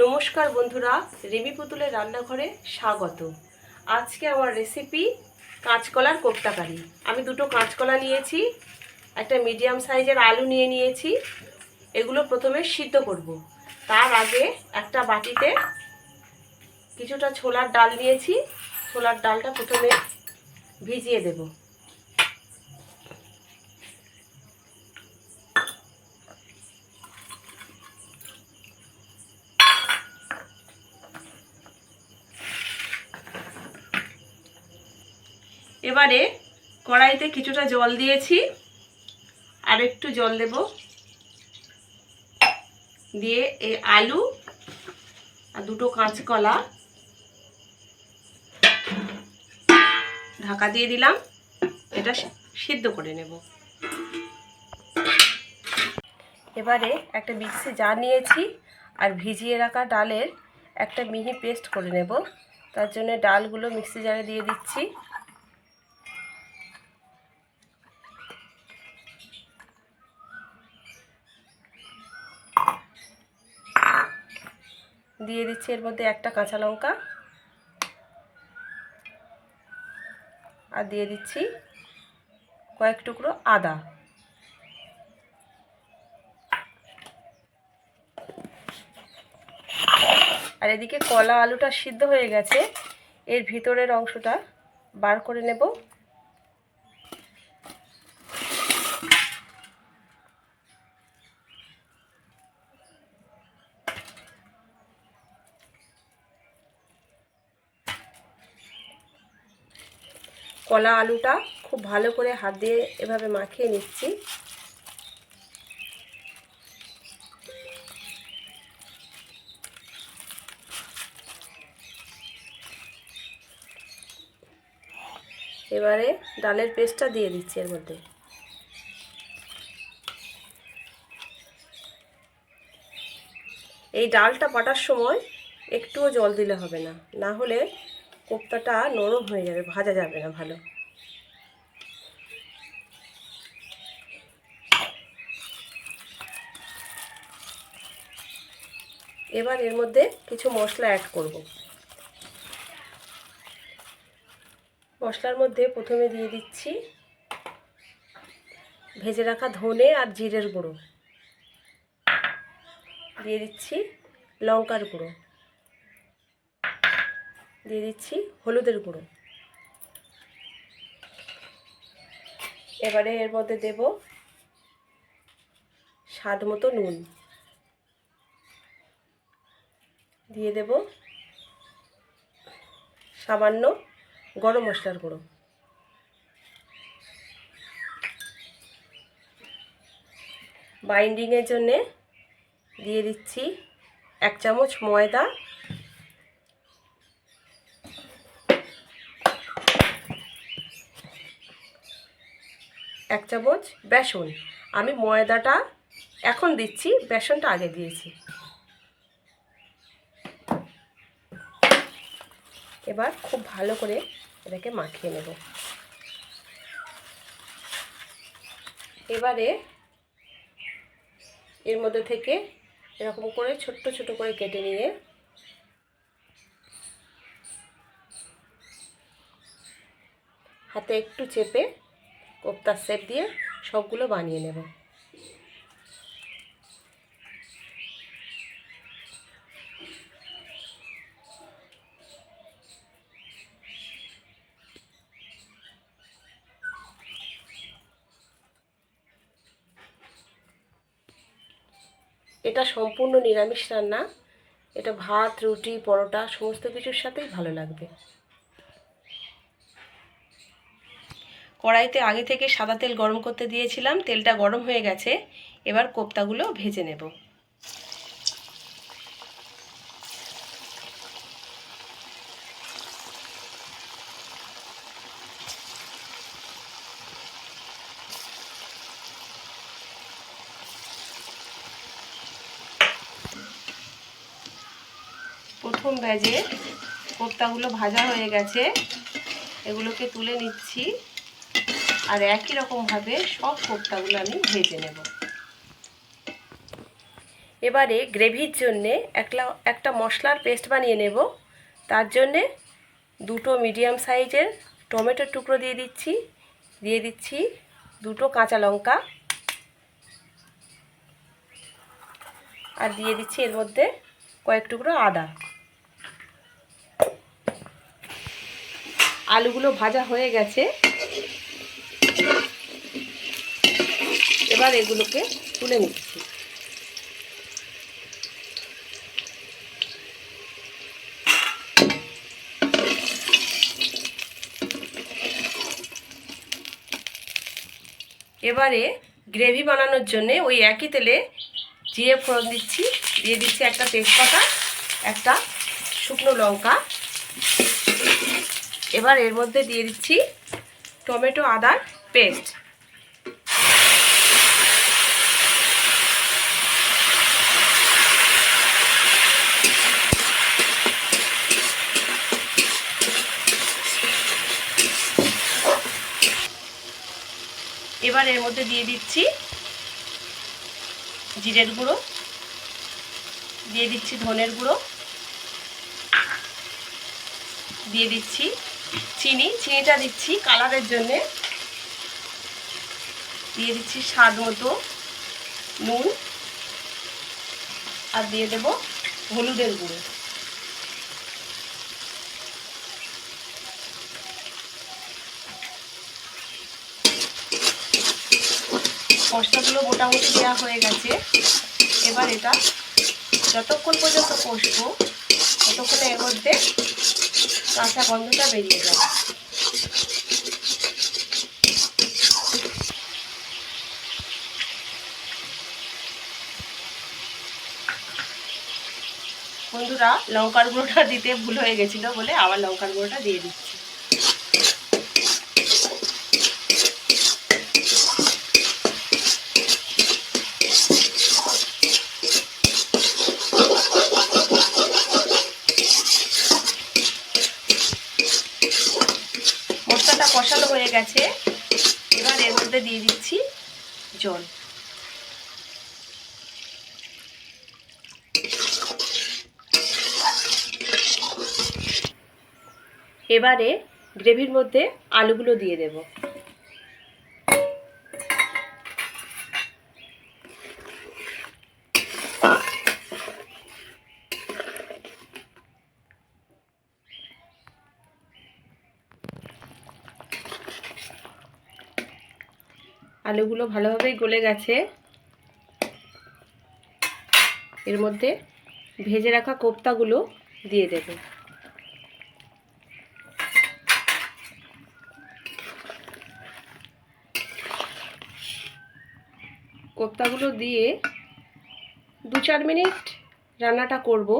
নমস্কার বন্ধুরা, রেমি পুতুলের রান্নাঘরে স্বাগত। আজকে আমার রেসিপি কাঁচকলার কোপ্তাকারি আমি দুটো কাঁচকলা নিয়েছি, একটা মিডিয়াম সাইজের আলু নিয়ে নিয়েছি, এগুলো প্রথমে সিদ্ধ করব। তার আগে একটা বাটিতে কিছুটা ছোলার ডাল নিয়েছি, ছোলার ডালটা প্রথমে ভিজিয়ে দেবো। এবারে কড়াইতে কিছুটা জল দিয়েছি, আর একটু জল দেব। দিয়ে এই আলু আর দুটো কাঁচকলা ঢাকা দিয়ে দিলাম। এটা সিদ্ধ করে নেব। এবারে একটা মিক্সি জার নিয়েছি, আর ভিজিয়ে রাখা ডালের একটা মিহি পেস্ট করে নেব। তার জন্য ডালগুলো মিক্সি জারে দিয়ে দিচ্ছি। দিয়ে দিচ্ছি এর মধ্যে একটা কাঁচা লঙ্কা। আর দিয়ে দিচ্ছি কয়েক টুকরো আদা। আর এদিকে কলা আলুটা সিদ্ধ হয়ে গেছে, এর ভিতরের অংশটা বার করে নেব। কলা আলুটা খুব ভালো করে হাত দিয়ে এভাবে মাখিয়ে নিচ্ছি। এবারে ডালের পেস্টটা দিয়ে দিচ্ছি এর মধ্যে। এই ডালটা বাটার সময় একটুও জল দিলে হবে না না হলে কোপ্তাটা নরম হয়ে যাবে, ভাজা যাবে না ভালো। এবার এর মধ্যে কিছু মশলা অ্যাড করব। মশলার মধ্যে প্রথমে দিয়ে দিচ্ছি ভেজে রাখা ধনে আর জিরের গুঁড়ো। দিয়ে দিচ্ছি লঙ্কার গুঁড়ো। দিয়ে দিচ্ছি হলুদের গুঁড়ো। এবারে এর মধ্যে দেব স্বাদ মতো নুন। দিয়ে দেব সামান্য গরম মশলার গুঁড়ো। বাইন্ডিংয়ের জন্যে দিয়ে দিচ্ছি এক চামচ ময়দা এক চামচ বেসন। আমি ময়দাটা এখন দিচ্ছি, বেসনটা আগে দিয়েছি। এবার খুব ভালো করে এটাকে মাখিয়ে নেব। এবারে এর মধ্যে থেকে এরকম করে ছোট্ট ছোট করে কেটে নিয়ে হাতে একটু চেপে কোপ্তার সেট দিয়ে সবগুলো বানিয়ে নেব। এটা সম্পূর্ণ নিরামিষ রান্না। এটা ভাত, রুটি, পরোটা, সমস্ত কিছুর সাথেই ভালো লাগবে। কড়াইতে আগে থেকে সাদা তেল গরম করতে দিয়েছিলাম, তেলটা গরম হয়ে গেছে। এবার কোপ্তাগুলো ভেজে নেব। প্রথম ব্যাজে কোপ্তাগুলো ভাজা হয়ে গেছে। এগুলোকে তুলে নিচ্ছি। আর একই রকমভাবে সব কোপ্তাগুলো আমি ভেজে নেব। এবারে গ্রেভির জন্যে একটা একটা মশলার পেস্ট বানিয়ে নেব। তার জন্যে দুটো মিডিয়াম সাইজের টমেটোর টুকরো দিয়ে দিচ্ছি। দিয়ে দিচ্ছি দুটো কাঁচা লঙ্কা। আর দিয়ে দিচ্ছি এর মধ্যে কয়েক টুকরো আদা। আলুগুলো ভাজা হয়ে গেছে। এবার এগুলোকে তুলে নিচ্ছি। এবারে গ্রেভি বানানোর জন্যে ওই একই তেলে জিরে ফোড়ন দিচ্ছি, দিয়ে দিচ্ছি একটা তেজপাতা, একটা শুকনো লঙ্কা। এবার এর মধ্যে দিয়ে দিচ্ছি টমেটো আদার পেস্ট। এবার এর মধ্যে দিয়ে দিচ্ছি জিরের গুঁড়ো, দিয়ে দিচ্ছি ধনের গুঁড়ো, দিয়ে দিচ্ছি চিনি। চিনিটা দিচ্ছি কালারের জন্যে। দিয়ে দিচ্ছি স্বাদ মতো নুন। আর দিয়ে দেব হলুদের গুঁড়ো। মশলাগুলো মোটামুটি দেওয়া হয়ে গেছে। এবার এটা যতক্ষণ পর্যন্ত কষবো, ততক্ষণে এর মধ্যে কাঁচা গন্ধটা বেরিয়ে যাবে। বন্ধুরা, লঙ্কার গুঁড়োটা দিতে ভুল হয়ে গেছিল বলে আবার লঙ্কার গুঁড়োটা দিয়ে দিচ্ছি। কষানো হয়ে গেছে। এবার এর মধ্যে দিয়ে দিচ্ছি জল। এবারে গ্রেভির মধ্যে আলুগুলো দিয়ে দেব। আলুগুলো ভালোভাবেই গলে গেছে। এর মধ্যে ভেজে রাখা কোপ্তাগুলো দিয়ে দেবে। কোপ্তাগুলো দিয়ে দু চার মিনিট রান্নাটা করব,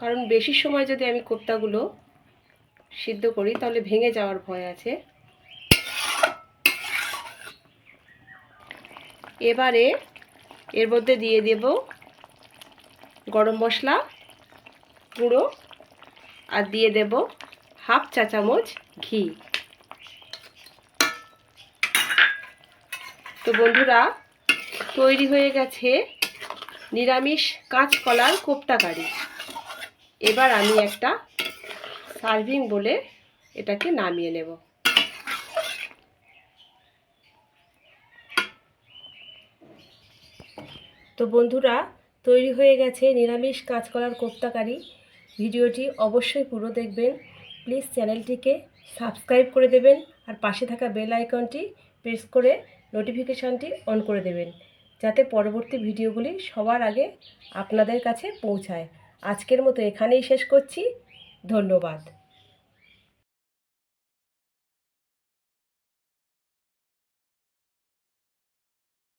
কারণ বেশি সময় যদি আমি কোপ্তাগুলো সিদ্ধ করি, তাহলে ভেঙে যাওয়ার ভয় আছে। এবারে এর মধ্যে দিয়ে দেব গরম মশলা, গুঁড়ো, আর দিয়ে দেব হাফ চা চামচ ঘি। তো বন্ধুরা, তৈরি হয়ে গেছে নিরামিষ কাঁচকলার কোপ্তা কারি। এবার আমি একটা সার্ভিং বলে এটাকে নামিয়ে নেব। তো বন্ধুরা, তৈরি হয়ে গেছে নিরামিষ কাঁচকলার কোপ্তা কারি। ভিডিওটি অবশ্যই পুরো দেখবেন। প্লিজ চ্যানেলটিকে সাবস্ক্রাইব করে দেবেন আর পাশে থাকা বেল আইকনটি প্রেস করে নোটিফিকেশানটি অন করে দেবেন, যাতে পরবর্তী ভিডিওগুলি সবার আগে আপনাদের কাছে পৌঁছায়। আজকের মতো এখানেই শেষ করছি। ধন্যবাদ।